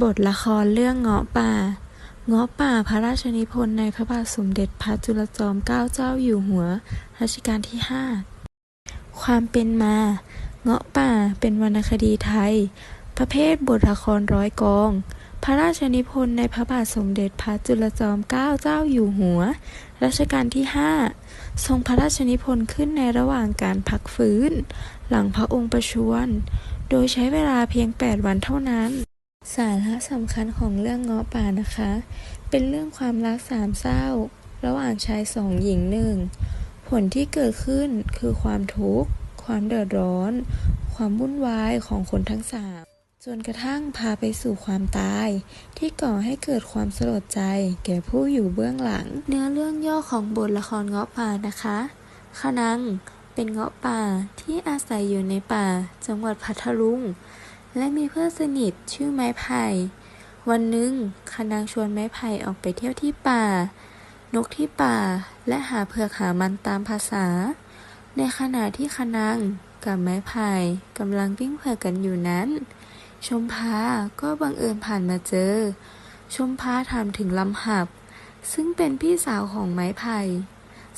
บทละครเรื่องเงาะป่า เงาะป่าพระราชนิพนธ์ในพระบาทสมเด็จพระจุลจอมเกล้าเจ้าอยู่หัวรัชกาลที่ 5 ความเป็นมา เงาะป่าเป็นวรรณคดีไทย ประเภทบทละครร้อยกอง พระราชนิพนธ์ในพระบาทสมเด็จพระจุลจอมเกล้าเจ้าอยู่หัวรัชกาลที่ 5 ทรงพระราชนิพนธ์ขึ้นในระหว่างการพักฟื้น หลังพระองค์ประชวร โดยใช้เวลาเพียง 8 วันเท่านั้น สาระสำคัญของเรื่องเงาะป่านะคะ เป็นเรื่องความรักสามเศร้า ระหว่างชายสองหญิงหนึ่ง ผลที่เกิดขึ้นคือความทุกข์ ความเดือดร้อน ความวุ่นวายของคนทั้งสามจนกระทั่งพาไปสู่ความตาย ที่ก่อให้เกิดความสลดใจ แก่ผู้อยู่เบื้องหลัง เนื้อเรื่องย่อของบทละครเงาะป่านะคะขนังเป็นเงาะป่าที่อาศัยอยู่ในป่า จังหวัดพัทลุง และมีเพื่อนสนิทชื่อไม้ไผ่ วันหนึ่งคณางชวนไม้ไผ่ออกไปเที่ยวที่ป่า นกที่ป่าและหาเผือกหามันตามภาษา ในขณะที่คณางกับไม้ไผ่กำลังวิ่งเผือกกันอยู่นั้น ชมพาก็บังเอิญผ่านมาเจอ ชมพาถามถึงลำหับ ซึ่งเป็นพี่สาวของไม้ไผ่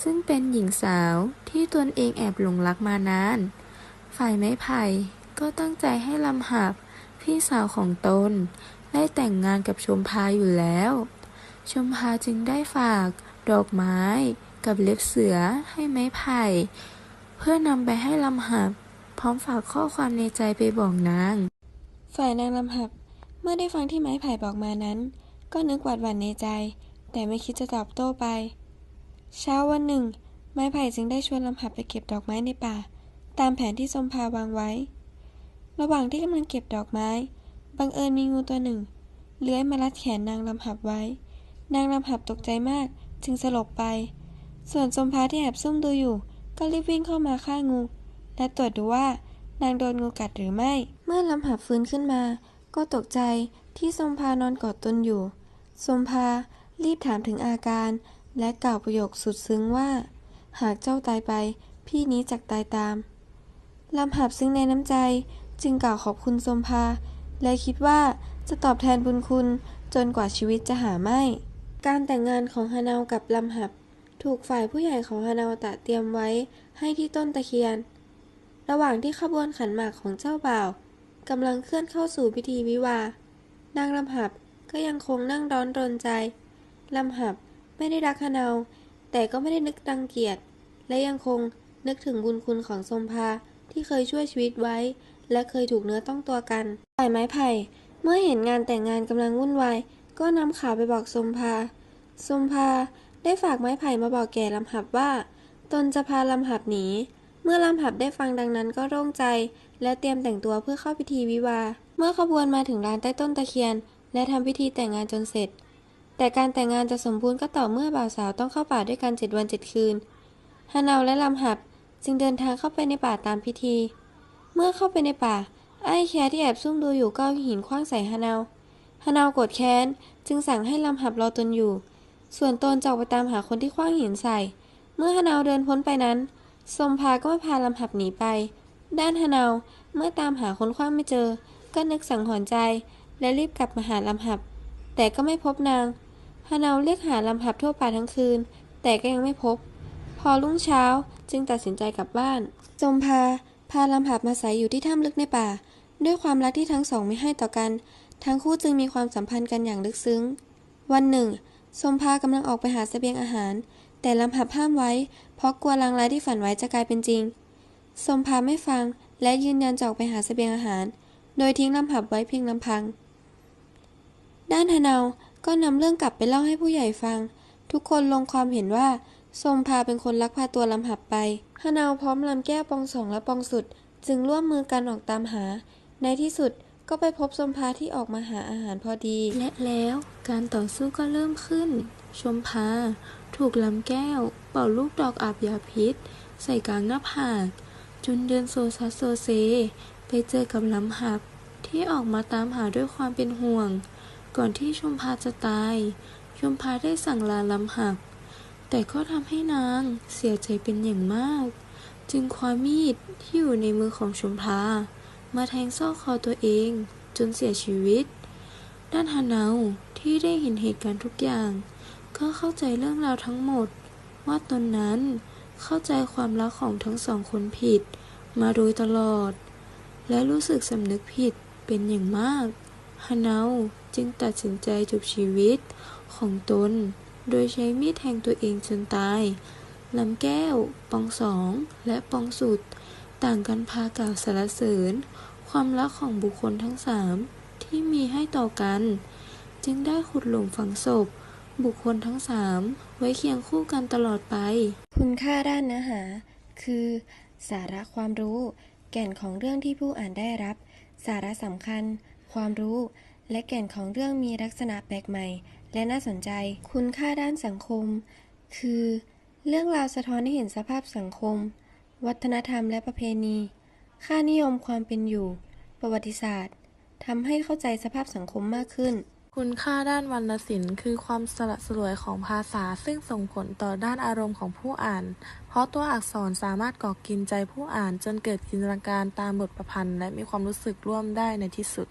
ซึ่งเป็นหญิงสาวที่ตนเองแอบหลงรักมานาน ฝ่ายไม้ไผ่ ก็ตั้งใจให้ลำหับพี่สาวของตน ได้แต่งงานกับชมพาอยู่แล้ว ชมพาจึงได้ฝาก ดอกไม้กับเล็บเสือให้ไม้ไผ่ เพื่อนำไปให้ลำหับ พร้อมฝากข้อความในใจไปบอกนาง ฝ่ายนางลำหับ เมื่อได้ฟังที่ไม้ไผ่บอกมานั้น ก็นึกหวาดหวั่นในใจ แต่ไม่คิดจะตอบโต้ไป เช้าวันหนึ่ง ไม้ไผ่จึงได้ชวนลำหับไปเก็บดอกไม้ในป่า ตามแผนที่สมภาวางไว้ ระหว่างที่กำลังเก็บดอกไม้ บังเอิญมีงูตัวหนึ่ง เลื้อยมารัดแขนนางลำหับไว้ นางลำหับตกใจมากจึงสลบไป ส่วนสมภาที่แอบซุ่มดูอยู่ ก็รีบวิ่งเข้ามาฆ่างู และตรวจดูว่านางโดนงูกัดหรือไม่ เมื่อลำหับฟื้นขึ้นมา ก็ตกใจที่สมภานอนกอดตนอยู่ สมภารีบถามถึงอาการ และกล่าวประโยคสุดซึ้งว่า หากเจ้าตายไป พี่นี้จักตายตาม ลำหับซึ้งในน้ำใจ จึงกล่าวขอบคุณสมภา และคิดว่าจะตอบแทนบุญคุณจนกว่าชีวิตจะหาไม่ การแต่งงานของฮานาวกับลำหับ ถูกฝ่ายผู้ใหญ่ของฮานาวตะเตรียมไว้ให้ที่ต้นตะเคียน ระหว่างที่ขบวนขันหมากของเจ้าบ่าวกำลังเคลื่อนเข้าสู่พิธีวิวา นางลำหับก็ยังคงนั่งร้อนรนใจ ลำหับไม่ได้รักฮานาวแต่ก็ไม่ได้นึกรังเกียจและยังคงนึกถึงบุญคุณของสมภาที่เคยช่วยชีวิตไว้ และเคยถูกเนื้อต้องตัวกันฝ่ายไม้ไผ่ เมื่อเห็นงานแต่งงานกำลังวุ่นวาย ก็นำข่าวไปบอกสมภาสมภาได้ฝากไม้ไผ่มาบอกแก่ลำหับว่า ตนจะพาลำหับหนี เมื่อลำหับได้ฟังดังนั้นก็โล่งใจ และเตรียมแต่งตัวเพื่อเข้าพิธีวิวา เมื่อขบวนมาถึงลานใต้ต้นตะเคียน และทำพิธีแต่งงานจนเสร็จ แต่การแต่งงานจะสมบูรณ์ก็ต่อเมื่อบ่าวสาวต้องเข้าป่าด้วยกันเจ็ดวันเจ็ดคืนฮานาและลำหับจึงเดินทางเข้าไปในป่าตามพิธี เมื่อเข้าไปในป่า ไอ้แคที่แอบซุ่มดูอยู่ก็หินคว้างใส่ฮานาวฮานาวโกรธแค้น จึงสั่งให้ลำหับรอตนอยู่ ส่วนตนจะออกไปตามหาคนที่คว้างหินใส่ เมื่อฮานาวเดินพ้นไปนั้นสมภาก็มาพาลำหับหนีไป ด้านฮานาวเมื่อตามหาคนคว้างไม่เจอ ก็นึกสังหรณ์ใจ และรีบกลับมาหาลำหับ แต่ก็ไม่พบนางฮานาวเรียกหาลำหับทั่วป่าทั้งคืน แต่ก็ยังไม่พบ พอรุ่งเช้าจึงตัดสินใจกลับบ้าน สมภาาลำหับมาอาศัยอยู่ที่ถ้ำลึกในป่า ด้วยความรักที่ทั้งสองไม่ให้ต่อกัน ทั้งคู่จึงมีความสัมพันธ์กันอย่างลึกซึ้ง วันหนึ่ง สมภากำลังออกไปหาเสบียงอาหาร แต่ลำหับห้ามไว้ เพราะกลัวลางร้ายที่ฝันไว้จะกลายเป็นจริง สมภาไม่ฟังและยืนยันจะออกไปหาเสบียงอาหาร โดยทิ้งลำหับไว้เพียงลำพัง ด้านฮานาวก็นำเรื่องกลับไปเล่าให้ผู้ใหญ่ฟัง ทุกคนลงความเห็นว่า สมภาเป็นคนลักพาตัวลำหับไปฮานาวพร้อมลำแก้วปองสองและปองสุด จึงร่วมมือกันออกตามหา ในที่สุดก็ไปพบสมภาที่ออกมาหาอาหารพอดี และแล้วการต่อสู้ก็เริ่มขึ้น ชมพา ถูกลำแก้ว เป่าลูกดอกอาบยาพิษ ใส่กลางหน้าผากจนเดินโซซัสโซเซ ไปเจอกับลำหับ ที่ออกมาตามหาด้วยความเป็นห่วง ก่อนที่ชมพาจะตาย ชมพาได้สั่งลาลำหับ แต่ก็ทำให้นางเสียใจเป็นอย่างมาก จึงคว้ามีดที่อยู่ในมือของชมพามาแทงซอกคอตัวเองจนเสียชีวิต ด้านฮานาวที่ได้เห็นเหตุการณ์ทุกอย่าง ก็เข้าใจเรื่องราวทั้งหมด ว่าตนนั้นเข้าใจความรักของทั้งสองคนผิด มาโดยตลอด และรู้สึกสำนึกผิดเป็นอย่างมากฮานาวจึงตัดสินใจจบชีวิตของตน โดยใช้มีดแทงตัวเองจนตายลำแก้ว ปองสอง และปองสุด ต่างกันพากล่าวสรรเสริญ ความรักของบุคคลทั้งสามที่มีให้ต่อกัน จึงได้ขุดหลุมฝังศพ บุคคลทั้งสามไว้เคียงคู่กันตลอดไป คุณค่าด้านเนื้อหา คือ สาระความรู้ แก่นของเรื่องที่ผู้อ่านได้รับ สาระสำคัญ ความรู้ และแก่นของเรื่องมีลักษณะแปลกใหม่ และน่าสนใจ คุณค่าด้านสังคม คือ เรื่องราวสะท้อนให้เห็นสภาพสังคม วัฒนธรรมและประเพณี ค่านิยมความเป็นอยู่ ประวัติศาสตร์ทำให้เข้าใจสภาพสังคมมากขึ้น คุณค่าด้านวรรณศิลป์คือความสละสลวยของภาษาซึ่งส่งผลต่อด้านอารมณ์ของผู้อ่าน เพราะตัวอักษรสามารถก่อกินใจผู้อ่านจนเกิดจินตนาการตามบทประพันธ์ และมีความรู้สึกร่วมได้ในที่สุด